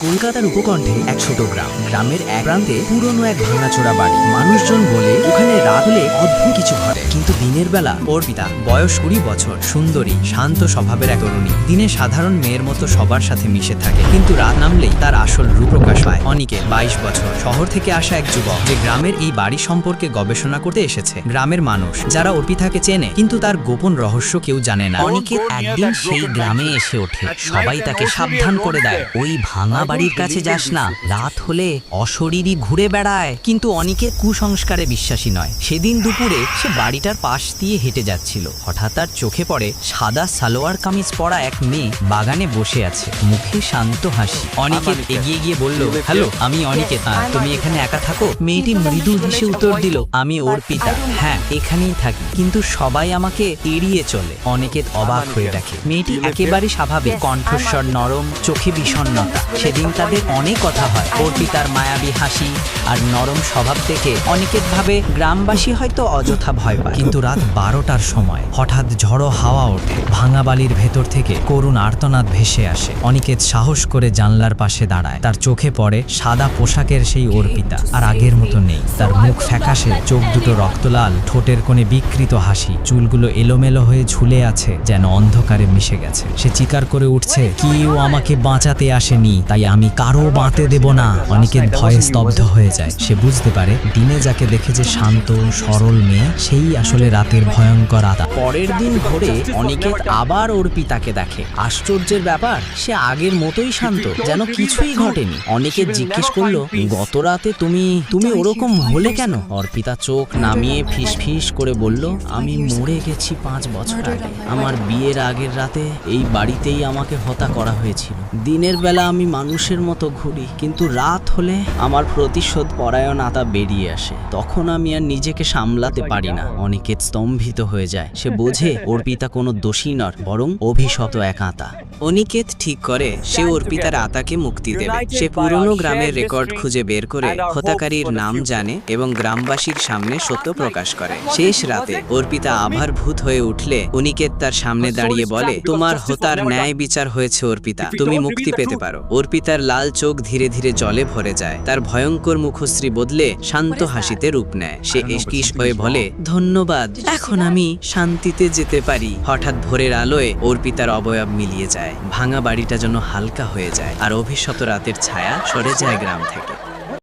কলকাতার উপকণ্ঠে এক ছোট গ্রাম। গ্রামের এক প্রান্তে পুরনো এক ভাঙাচোরা বাড়ি। মানুষজন বলে, ওখানে রাত হলে অদ্ভুত কিছু ঘটে। কিন্তু দিনের বেলা ওর পিতা বয়স কুড়ি বছর, সুন্দরী, শান্ত স্বভাবের এক তরুণী। দিনে সাধারণ মেয়ের মতো সবার সাথে মিশে থাকে, কিন্তু রাত নামলেই তার আসল রূপ পায় বাইশ বছর শহর থেকে আসা এক যুবক যে গ্রামের এই বাড়ি সম্পর্কে গবেষণা করতে এসেছে। গ্রামের মানুষ যারা অর্পিতাকে চেনে কিন্তু তার গোপন রহস্য কেউ জানে না। অনিকেত একদিন সেই গ্রামে এসে ওঠে। সবাই তাকে সাবধান করে দেয়। ওই ভাঙা বাড়ির কাছে যাস না। রাত হলে অশরীরই ঘুরে বেড়ায়। কিন্তু অনিকেত কুসংস্কারে বিশ্বাসী নয়। সেদিন দুপুরে সে বাড়িটার পাশ দিয়ে হেঁটে যাচ্ছিল। হঠাৎ তার চোখে পড়ে সাদা সালোয়ার কামিজ পরা এক মেয়ে বাগানে বসে আছে। মুখে শান্ত হাসি। অনিকেত এগিয়ে গিয়ে বলল হ্যালো আমি অনিকেত আহ, তুমি এখানে একা থাকো? মেয়েটি মৃদু হেসে উত্তর দিল আমি ওর পিতা হ্যাঁ এখানেই থাকি। কিন্তু সবাই আমাকে এড়িয়ে চলে। অনেকেত অবাক হয়ে দেখে। মেয়েটি একেবারে স্বাভাবিক কণ্ঠস্বর নরম চোখে বিষণ্ণতা। সেদিন তাদের অনেক কথা হয়। ওর পিতার মায়াবী হাসি আর নরম স্বভাব থেকে অনেকেত ভাবে গ্রামবাসী হয়তো অযথা ভয় পায়। কিন্তু রাত বারোটার সময় হঠাৎ ঝড়ো হাওয়া ওঠে। ভাঙা বালির ভেতর থেকে করুণ আর্তনাদ ভেসে আসে। অনিকেত সাহস করে জানলার পাশে দাঁড়ায়। তার চোখে পড়ে সাদা পোশাকের সেই অর্পিতা আর আগের মতো নেই। তার মুখ ফ্যাকাশে, চোখ দুটো রক্তলাল, ঠোঁটের কোণে বিকৃত হাসি। চুলগুলো এলোমেলো হয়ে ঝুলে আছে, যেন অন্ধকারে মিশে গেছে। সে চিৎকার করে উঠছে, কেউ আমাকে বাঁচাতে আসেনি, তাই আমি কারও বাঁতে দেব না। অনিকেত ভয়ে স্তব্ধ হয়ে যায়। সে বুঝতে পারে, দিনে যাকে দেখে যে শান্ত, সরল মেয়ে, সেই আসলে রাতের ভয়ঙ্কর আতা পরের দিন ভোরে অনিকেত আবার ওর পিতাকে দেখে। আশ্চর্যের ব্যাপার, সে আগের মতোই শান্ত, যেন কিছুই ঘটেনি। অনেকে জিজ্ঞেস করল গত রাতে তুমি তুমি ওরকম হলে কেন? অর্পিতা চোখ নামিয়ে ফিস ফিস করে বলল, আমি মরে গেছি পাঁচ বছর আগে। আমার বিয়ের আগের রাতে এই বাড়িতেই আমাকে হত্যা করা হয়েছিল। দিনের বেলা আমি মানুষের মতো ঘুরি, কিন্তু রাত হলে আমার প্রতিশোধ পরায়ণ আতা বেরিয়ে আসে। তখন আমি আর নিজেকে সামলাতে পারি না। অনিকেত স্তম্ভিত হয়ে যায়। সে বোঝে, অর্পিতা কোনো দোষী নর, বরং অভিশত এক আতা। অনিকেত ঠিক করে সে অর্পিতার আতাকে মুক্তি দেবে। সে পুরনো গ্রামের রেকর্ড খুঁজে বের করে হত্যাকারীর নাম জানে এবং গ্রামবাসীর সামনে সত্য প্রকাশ করে। শেষ রাতে অর্পিতা আভার ভূত হয়ে উঠলে অনিকেত তার সামনে দাঁড়িয়ে বলে তোমার হতার ন্যায় বিচার হয়েছে অর্পিতা তুমি মুক্তি পেতে পারো। অর্পিতার লাল চোখ ধীরে ধীরে জলে ভরে যায়। তার ভয়ঙ্কর মুখশ্রী বদলে শান্ত হাসিতে রূপ নেয়। সে এসকিস হয়ে বলে ধন্যবাদ এখন আমি শান্তিতে যেতে পারি। হঠাৎ ভোরের আলোয় অর্পিতার অবয়ব মিলিয়ে যায়। ভাঙা বাড়িটা যেন হালকা হয়ে যায় আর অভিশত রাতের ছায়া সরে যায় গ্রাম থেকে।